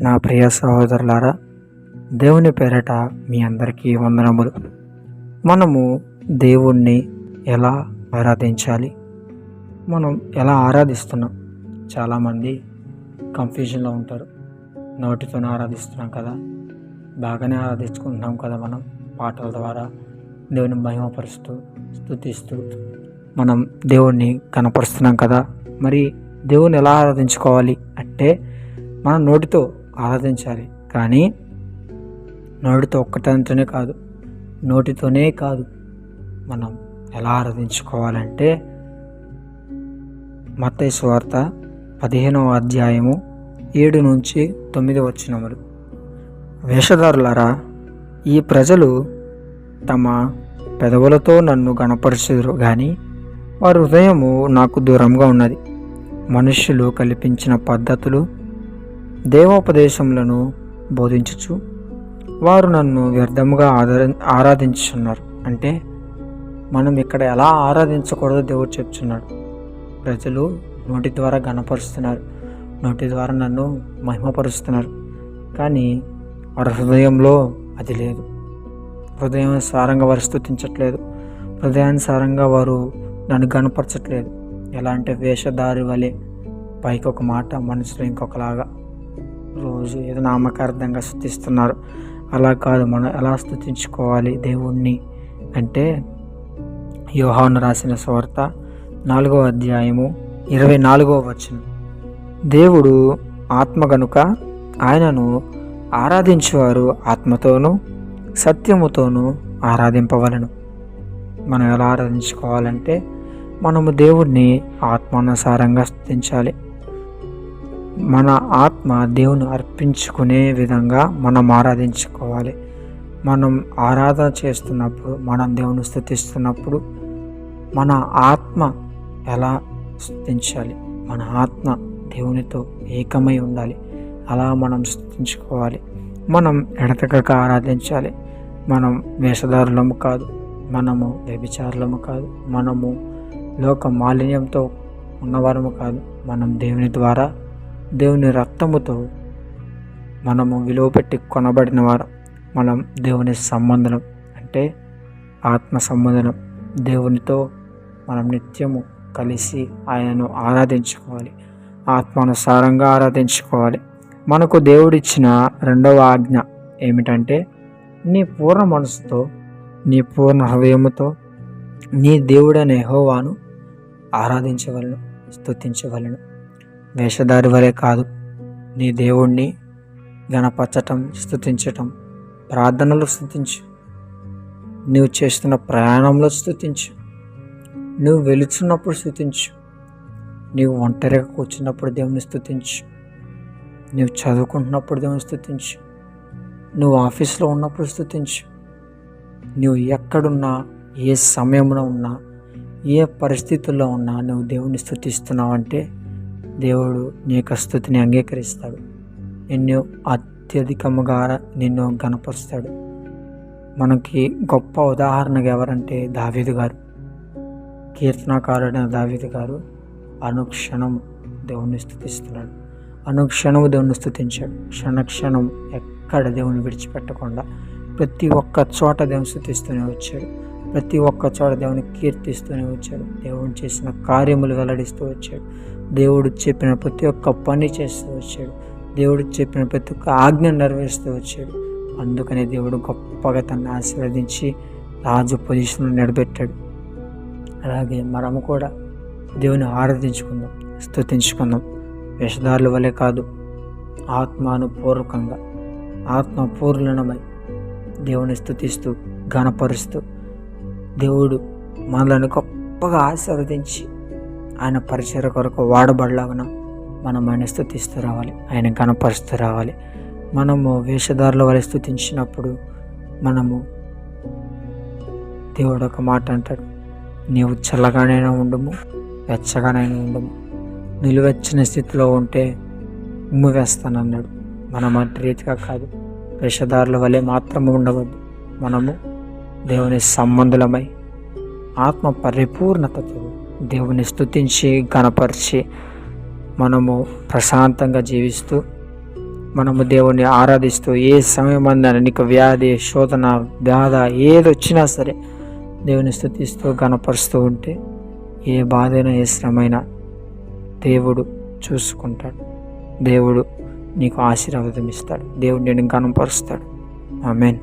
నా ప్రియ సహోదరులారా దేవుని పేరట మీ అందరికీ వందనములు. మనము దేవుణ్ణి ఎలా ఆరాధించాలి? మనం ఎలా ఆరాధిస్తున్నాం? చాలామంది కన్ఫ్యూజన్లో ఉంటారు. నోటితోనే ఆరాధిస్తున్నాం కదా? బాగానే ఆరాధించుకుంటున్నాం కదా మనం? పాటల ద్వారా దేవుని మహిమపరుస్తూ స్తుతిస్తూ మనం దేవుణ్ణి కనపరుస్తున్నాం కదా? మరి దేవుని ఎలా ఆరాధించుకోవాలి అంటే మనం నోటితో ఆరాధించాలి. కానీ నోటితో ఒక్కటంతోనే కాదు నోటితోనే కాదు. మనం ఎలా ఆరాధించుకోవాలంటే మత్తయి స్వార్త పదిహేనవ అధ్యాయము ఏడు నుంచి తొమ్మిది వచ్చినములు వేషధారులారా ఈ ప్రజలు తమ పెదవులతో నన్ను గణపరచుదురు కానీ వారి హృదయము నాకు దూరంగా ఉన్నది. మనుష్యులు కల్పించిన పద్ధతులు దేవోపదేశములను బోధించుచు వారు నన్ను వ్యర్థముగా ఆదర ఆరాధించున్నారు అంటే మనం ఇక్కడ ఎలా ఆరాధించకూడదో దేవుడు చెప్తున్నాడు. ప్రజలు నోటి ద్వారా గణపరుస్తున్నారు నోటి ద్వారా నన్ను మహిమపరుస్తున్నారు. కానీ వారి హృదయంలో అది లేదు. హృదయానుసారంగా వారు స్థుతించట్లేదు. హృదయానుసారంగా వారు నన్ను గనపరచట్లేదు ఎలా అంటే వేషధారి వలె పైకి ఒక మాట మనసులో ఇంకొకలాగా రోజు ఏదో నామకార్థంగా స్థుతిస్తున్నారు. అలా కాదు మనం ఎలా స్థుతించుకోవాలి దేవుణ్ణి అంటే యోహాను రాసిన స్వార్త నాలుగో అధ్యాయము ఇరవై నాలుగో వచనం. దేవుడు ఆత్మ గనుక ఆయనను ఆరాధించేవారు ఆత్మతోనూ సత్యముతోనూ ఆరాధింపవలను. మనం ఎలా ఆరాధించుకోవాలంటే మనము దేవుణ్ణి ఆత్మానుసారంగా స్థుతించాలి. మన ఆత్మ దేవుని అర్పించుకునే విధంగా మనం ఆరాధించుకోవాలి. మనం ఆరాధన చేస్తున్నప్పుడు మనం దేవుని స్థుతిస్తున్నప్పుడు మన ఆత్మ ఎలా స్థుతించాలి? మన ఆత్మ దేవునితో ఏకమై ఉండాలి. అలా మనం స్థుతించుకోవాలి. మనం ఎడతెగక ఆరాధించాలి. మనం వేషధారులము కాదు. మనము వ్యభిచారులము కాదు. మనము లోక మాలిన్యంతో ఉన్నవారము కాదు. మనం దేవుని ద్వారా దేవుని రక్తముతో మనము విలువ పెట్టి కొనబడిన వారు. మనం దేవుని సంబంధం అంటే ఆత్మ సంబంధనం. దేవునితో మనం నిత్యము కలిసి ఆయనను ఆరాధించుకోవాలి. ఆత్మానుసారంగా ఆరాధించుకోవాలి. మనకు దేవుడిచ్చిన రెండవ ఆజ్ఞ ఏమిటంటే నీ పూర్ణ మనసుతో నీ పూర్ణ హృదయముతో నీ దేవుడనే హోవాను ఆరాధించవలను స్తుతించవలను. వేషధారి వలె కాదు. నీ దేవుణ్ణి గణపరచటం స్థుతించటం ప్రార్థనలు స్థుతించు నువ్వు చేస్తున్న ప్రయాణంలో స్థుతించు నువ్వు వెలుచున్నప్పుడు స్థుతించు నీవు ఒంటరిగా కూర్చున్నప్పుడు దేవుని స్థుతించు నువ్వు చదువుకుంటున్నప్పుడు దేవుని స్థుతించు నువ్వు ఆఫీస్లో ఉన్నప్పుడు స్థుతించు నువ్వు ఎక్కడున్నా ఏ సమయంలో ఉన్నా ఏ పరిస్థితుల్లో ఉన్నా నువ్వు దేవుని స్థుతిస్తున్నావు అంటే దేవుడు నీ యొక్క స్థుతిని అంగీకరిస్తాడు. నిన్ను అత్యధికముగా నిన్ను గనపరుస్తాడు మనకి గొప్ప ఉదాహరణగా ఎవరంటే దావీదు గారు. కీర్తనాకారుడైన దావీదు గారు అనుక్షణం దేవుణ్ణి స్థుతిస్తున్నాడు. అనుక్షణం దేవుణ్ణి స్థుతించాడు. క్షణక్షణం ఎక్కడ దేవుని విడిచిపెట్టకుండా ప్రతి ఒక్క చోట దేవుని స్థుతిస్తూనే వచ్చాడు. ప్రతి ఒక్క చోట దేవుని కీర్తిస్తూనే వచ్చాడు. దేవుని చేసిన కార్యములు వెల్లడిస్తూ వచ్చాడు. దేవుడు చెప్పిన ప్రతి ఒక్క పని చేస్తూ వచ్చాడు. దేవుడు చెప్పిన ప్రతి ఒక్క ఆజ్ఞ నెరవేరుస్తూ వచ్చాడు. అందుకనే దేవుడు గొప్పగా తనను ఆశీర్వదించి రాజు పొజిషన్లో నిలబెట్టాడు. అలాగే మనము కూడా దేవుని ఆరాధించుకుందాం స్థుతించుకుందాం వేషధారుల వలె కాదు ఆత్మానుపూర్వకంగా ఆత్మపూర్ణమై దేవుని స్థుతిస్తూ ఘనపరుస్తూ దేవుడు మనలను గొప్పగా ఆశీర్వదించి ఆయన పరిచయ కొరకు వాడబడలాగన మనం ఆయన స్థుతిస్తూ రావాలి ఆయన కనపరుస్తూ రావాలి మనము వేషధారుల వలె స్థుతించినప్పుడు మనము దేవుడు ఒక మాట అంటాడు. నీవు చల్లగానైనా ఉండము వెచ్చగానైనా ఉండము. నిలువెచ్చని స్థితిలో ఉంటే ఉమ్ము వేస్తానన్నాడు. మనం అటు రీతిగా కాదు. వేషధారుల వలె మాత్రము ఉండవద్దు. మనము దేవుని సంబంధులమై ఆత్మ పరిపూర్ణతతో దేవుని స్థుతించి గణపరిచి మనము ప్రశాంతంగా జీవిస్తూ మనము దేవుణ్ణి ఆరాధిస్తూ ఏ సమయం అందని నీకు వ్యాధి శోధన బాధ ఏది వచ్చినా సరే దేవుని స్థుతిస్తూ గణపరుస్తూ ఉంటే ఏ బాధైనా ఏ శ్రమైనా దేవుడు చూసుకుంటాడు. దేవుడు నీకు ఆశీర్వాదం ఇస్తాడు. దేవుడు నేను గణపరుస్తాడు ఆమెన్.